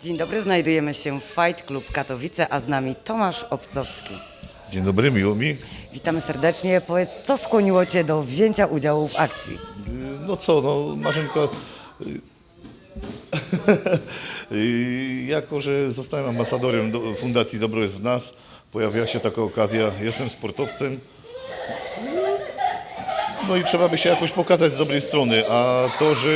Dzień dobry, znajdujemy się w Fight Club Katowice, a z nami Tomasz Obcowski. Dzień dobry, miło mi. Witamy serdecznie. Powiedz, co skłoniło Cię do wzięcia udziału w akcji? Y, No co, no Marzenka, y, y, jako że zostałem ambasadorem do Fundacji Dobro jest w nas, pojawiła się taka okazja, jestem sportowcem, no i trzeba by się jakoś pokazać z dobrej strony, a to, że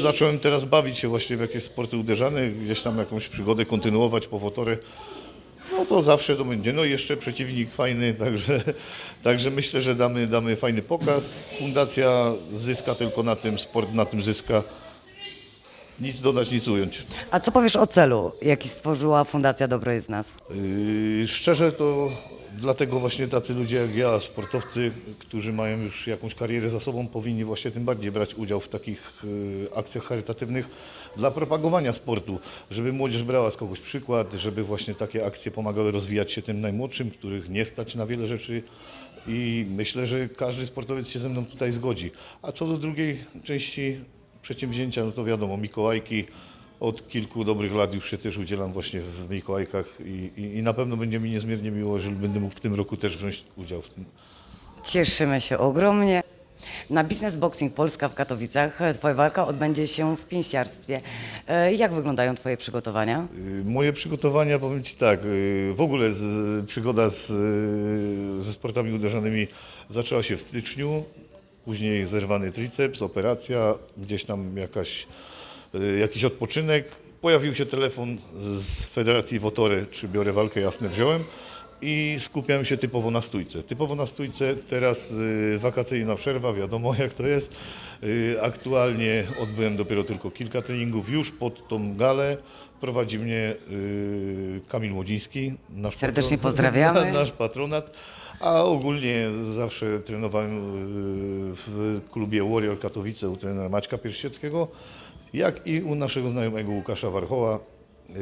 zacząłem teraz bawić się właśnie w jakieś sporty uderzane, gdzieś tam jakąś przygodę kontynuować po wotorę, no to zawsze to będzie. No i jeszcze przeciwnik fajny, także, także myślę, że damy, damy fajny pokaz. Fundacja zyska tylko na tym, sport na tym zyska. Nic dodać, nic ująć. A co powiesz o celu, jaki stworzyła Fundacja Dobro jest nas? Yy, szczerze to dlatego właśnie tacy ludzie jak ja, sportowcy, którzy mają już jakąś karierę za sobą, powinni właśnie tym bardziej brać udział w takich yy, akcjach charytatywnych dla propagowania sportu, żeby młodzież brała z kogoś przykład, żeby właśnie takie akcje pomagały rozwijać się tym najmłodszym, których nie stać na wiele rzeczy. I myślę, że każdy sportowiec się ze mną tutaj zgodzi. A co do drugiej części przedsięwzięcia, no to wiadomo, Mikołajki, od kilku dobrych lat już się też udzielam właśnie w Mikołajkach i, i, i na pewno będzie mi niezmiernie miło, jeżeli będę mógł w tym roku też wziąć udział w tym. Cieszymy się ogromnie. Na Business Boxing Polska w Katowicach e, Twoja walka odbędzie się w pięściarstwie. E, Jak wyglądają Twoje przygotowania? Y, Moje przygotowania, powiem Ci tak, w ogóle z, przygoda z, ze sportami uderzanymi zaczęła się w styczniu, później zerwany triceps, operacja, gdzieś tam jakaś, jakiś odpoczynek. Pojawił się telefon z Federacji Wotory, czy biorę walkę, jasne wziąłem i skupiałem się typowo na stójce. Typowo na stójce, teraz y, wakacyjna przerwa, wiadomo jak to jest. Y, aktualnie odbyłem dopiero tylko kilka treningów, już pod tą galę prowadzi mnie y, Kamil Młodziński, nasz Serdecznie patron- pozdrawiamy. nasz patronat, a ogólnie zawsze trenowałem y, w klubie Warrior Katowice u trenera Maćka Pierścieckiego, jak i u naszego znajomego Łukasza Warchoła. Yy,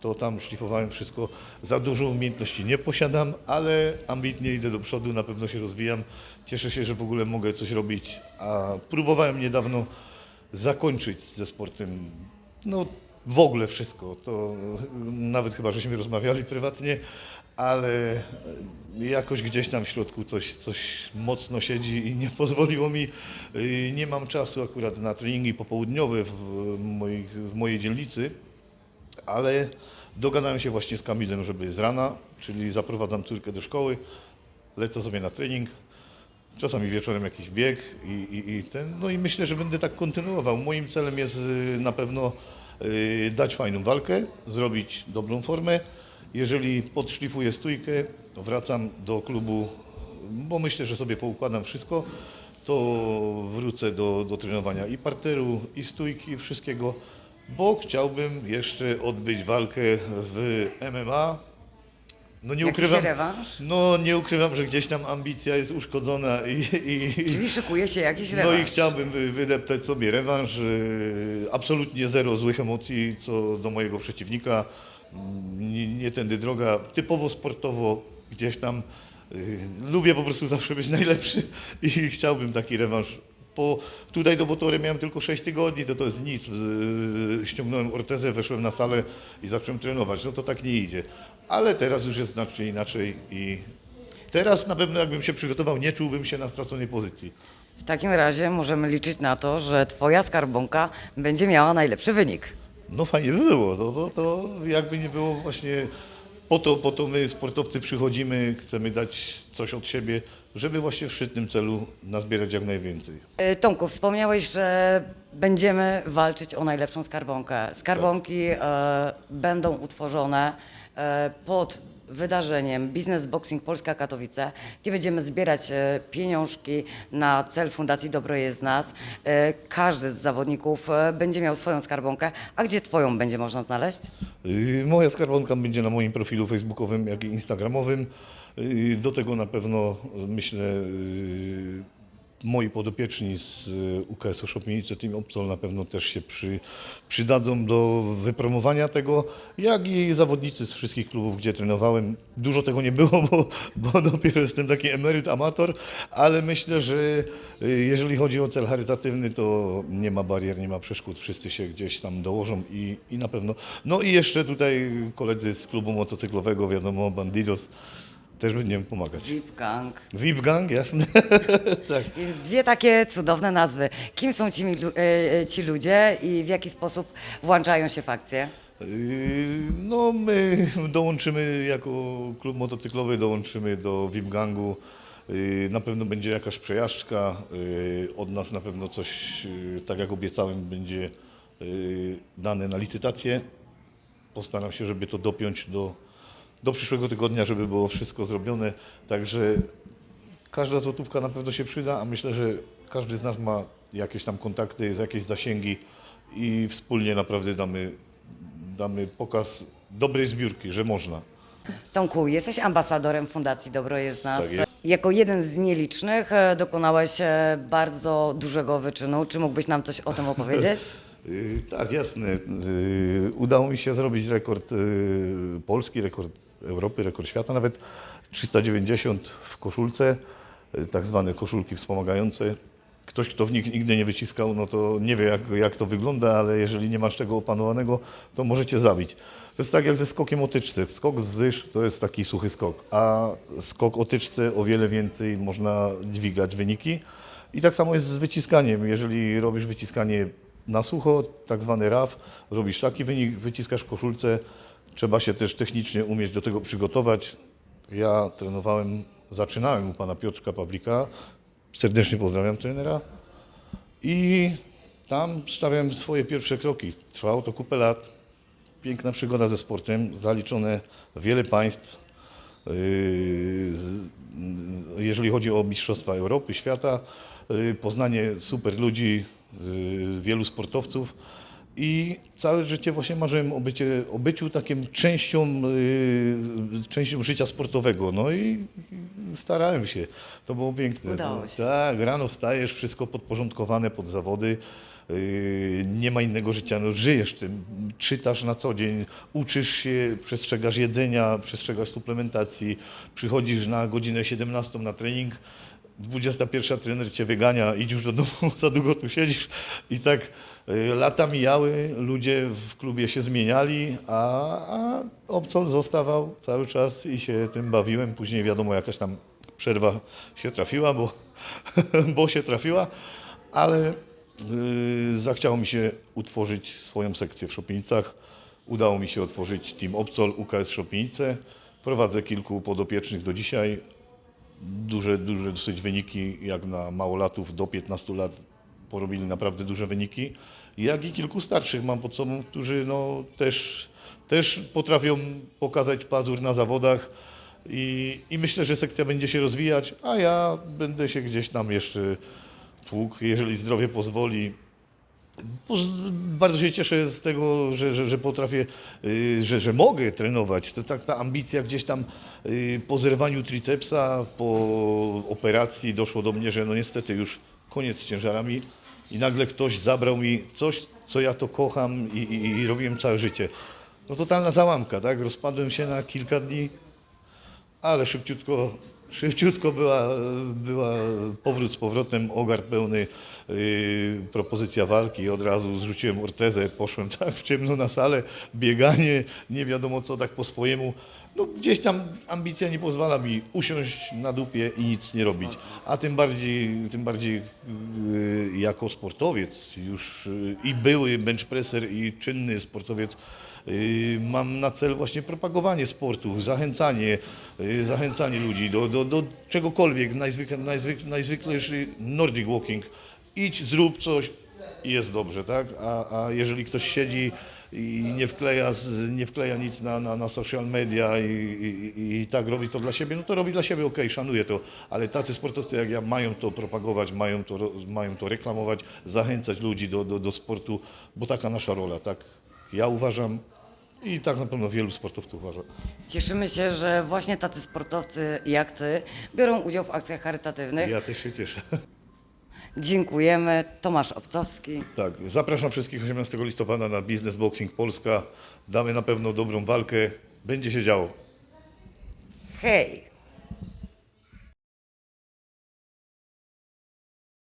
To tam szlifowałem wszystko. Za dużo umiejętności nie posiadam, ale ambitnie idę do przodu, na pewno się rozwijam. Cieszę się, że w ogóle mogę coś robić. A próbowałem niedawno zakończyć ze sportem. No w ogóle wszystko. To nawet chyba żeśmy rozmawiali prywatnie, ale jakoś gdzieś tam w środku coś, coś mocno siedzi i nie pozwoliło mi. yy, Nie mam czasu akurat na treningi popołudniowe w, moich, w mojej dzielnicy ale dogadałem się właśnie z Kamilem, żeby z rana, czyli zaprowadzam córkę do szkoły, lecę sobie na trening, czasami wieczorem jakiś bieg i, i, i ten, no i myślę, że będę tak kontynuował. Moim celem jest y, na pewno dać fajną walkę, zrobić dobrą formę. Jeżeli podszlifuję stójkę, to wracam do klubu, bo myślę, że sobie poukładam wszystko, to wrócę do, do trenowania i parteru, i stójki, wszystkiego, bo chciałbym jeszcze odbyć walkę w MMA. No nie Jakiś ukrywam, rewanż? no nie ukrywam, że gdzieś tam ambicja jest uszkodzona i, i, Czyli szykuje się jakiś no rewanż. i chciałbym wy- wydeptać sobie rewanż. Yy, Absolutnie zero złych emocji co do mojego przeciwnika. Nie, nie tędy droga. Typowo sportowo gdzieś tam yy, lubię po prostu zawsze być najlepszy i chciałbym taki rewanż. Po, tutaj do Wotory miałem tylko 6 tygodni, to to jest nic. Yy, Ściągnąłem ortezę, weszłem na salę i zacząłem trenować. No to tak nie idzie. Ale teraz już jest znacznie inaczej i teraz na pewno jakbym się przygotował, nie czułbym się na straconej pozycji. W takim razie możemy liczyć na to, że Twoja skarbonka będzie miała najlepszy wynik. No fajnie by było, to, to, to jakby nie było właśnie po to, po to my sportowcy przychodzimy, chcemy dać coś od siebie, żeby właśnie w szczytnym celu nazbierać jak najwięcej. E, Tomku, wspomniałeś, że będziemy walczyć o najlepszą skarbonkę. Skarbonki e, będą utworzone pod wydarzeniem Business Boxing Polska Katowice, gdzie będziemy zbierać e, pieniążki na cel Fundacji Dobro jest nas. E, każdy z zawodników e, będzie miał swoją skarbonkę, a gdzie Twoją będzie można znaleźć? Yy, Moja skarbonka będzie na moim profilu facebookowym, jak i instagramowym. Yy, Do tego na pewno myślę yy, moi podopieczni z y, UKS-u Szopienice Team Opsol na pewno też się przy, przydadzą do wypromowania tego, jak i zawodnicy z wszystkich klubów, gdzie trenowałem. Dużo tego nie było, bo, bo dopiero jestem taki emeryt, amator, ale myślę, że y, jeżeli chodzi o cel charytatywny, to nie ma barier, nie ma przeszkód, wszyscy się gdzieś tam dołożą i, i na pewno. No i jeszcze tutaj koledzy z klubu motocyklowego, wiadomo, Bandidos, też będziemy pomagać. Jeep Gang. VIP Gang, jasne. Więc dwie takie cudowne nazwy. Kim są ci, mi- e, e, ci ludzie i w jaki sposób włączają się w akcję? Yy, No my dołączymy jako klub motocyklowy, dołączymy do VIP Gangu. Yy, Na pewno będzie jakaś przejażdżka. Yy, Od nas na pewno coś, yy, tak jak obiecałem, będzie yy, dane na licytację. Postaram się, żeby to dopiąć do, do przyszłego tygodnia, żeby było wszystko zrobione. Także każda złotówka na pewno się przyda, a myślę, że każdy z nas ma jakieś tam kontakty, jakieś zasięgi i wspólnie naprawdę damy, damy pokaz dobrej zbiórki, że można. Tomku, jesteś ambasadorem Fundacji Dobro jest nas. Tak jest. Jako jeden z nielicznych e, dokonałeś e, bardzo dużego wyczynu. Czy mógłbyś nam coś o tym opowiedzieć? Yy, tak, jasne. Yy, udało mi się zrobić rekord yy, polski, rekord Europy, rekord świata, nawet 390 w koszulce, tak zwane koszulki wspomagające. Ktoś, kto w nich nigdy nie wyciskał, no to nie wie jak, jak to wygląda, ale jeżeli nie masz tego opanowanego, to możecie zabić. To jest tak jak ze skokiem o tyczce. Skok z wyż to jest taki suchy skok, a skok o tyczce o wiele więcej można dźwigać wyniki. I tak samo jest z wyciskaniem. Jeżeli robisz wyciskanie na sucho, tak zwany RAF, robisz taki wynik, wyciskasz w koszulce, trzeba się też technicznie umieć do tego przygotować. Ja trenowałem, zaczynałem u pana Piotrka Pawlika, serdecznie pozdrawiam trenera i tam stawiałem swoje pierwsze kroki. Trwało to kupę lat, piękna przygoda ze sportem, zaliczone wiele państw. Yy, Jeżeli chodzi o Mistrzostwa Europy, świata, yy, poznanie super ludzi, wielu sportowców i całe życie właśnie marzyłem o, bycie, o byciu takim częścią, yy, częścią życia sportowego. No i starałem się. To było piękne. Udało się. Tak, rano wstajesz, wszystko podporządkowane pod zawody. Yy, nie ma innego życia, no, żyjesz tym, czytasz na co dzień, uczysz się, przestrzegasz jedzenia, przestrzegasz suplementacji, przychodzisz na godzinę 17 na trening, 21 trener cię wygania, idź już do domu, za długo tu siedzisz i tak yy, lata mijały, ludzie w klubie się zmieniali, a, a Opcol zostawał cały czas i się tym bawiłem. Później wiadomo, jakaś tam przerwa się trafiła, bo, bo się trafiła, ale yy, zachciało mi się utworzyć swoją sekcję w Szopienicach. Udało mi się otworzyć Team Opcol UKS Szopienice. Prowadzę kilku podopiecznych do dzisiaj. Duże, duże dosyć wyniki, jak na małolatów do 15 lat porobili naprawdę duże wyniki. Jak i kilku starszych mam pod sobą, którzy no, też, też potrafią pokazać pazur na zawodach. I, I myślę, że sekcja będzie się rozwijać, a ja będę się gdzieś tam jeszcze tłukł, jeżeli zdrowie pozwoli. Bardzo się cieszę z tego, że, że, że potrafię, y, że, że mogę trenować. To tak ta ambicja gdzieś tam y, po zerwaniu tricepsa, po operacji doszło do mnie, że no niestety już koniec z ciężarami i nagle ktoś zabrał mi coś, co ja to kocham i, i, i robiłem całe życie. No totalna załamka, tak? Rozpadłem się na kilka dni, ale szybciutko, szybciutko była, była powrót z powrotem, ogar pełny, yy, propozycja walki. Od razu zrzuciłem ortezę, poszłem tak w ciemno na salę, bieganie, nie wiadomo co, tak po swojemu. No, gdzieś tam ambicja nie pozwala mi usiąść na dupie i nic nie robić. A tym bardziej, tym bardziej yy, jako sportowiec już yy, i były benchpresser i czynny sportowiec Yy, Mam na celu właśnie propagowanie sportu, zachęcanie, zachęcanie ludzi do, do, do czegokolwiek, najzwykle, najzwykle, najzwyklejszy Nordic Walking. Idź, zrób coś i jest dobrze, tak? A, a jeżeli ktoś siedzi i nie wkleja, nie wkleja nic na, na, na social media i, i, i, tak robi to dla siebie, no to robi dla siebie, okej, szanuję to, ale tacy sportowcy jak ja mają to propagować, mają to, mają to reklamować, zachęcać ludzi do, do, do sportu, bo taka nasza rola, tak? Ja uważam i tak na pewno wielu sportowców uważa. Cieszymy się, że właśnie tacy sportowcy jak ty biorą udział w akcjach charytatywnych. Ja też się cieszę. Dziękujemy. Tomasz Obcowski. Tak, zapraszam wszystkich 18 listopada na Business Boxing Polska. Damy na pewno dobrą walkę. Będzie się działo. Hej!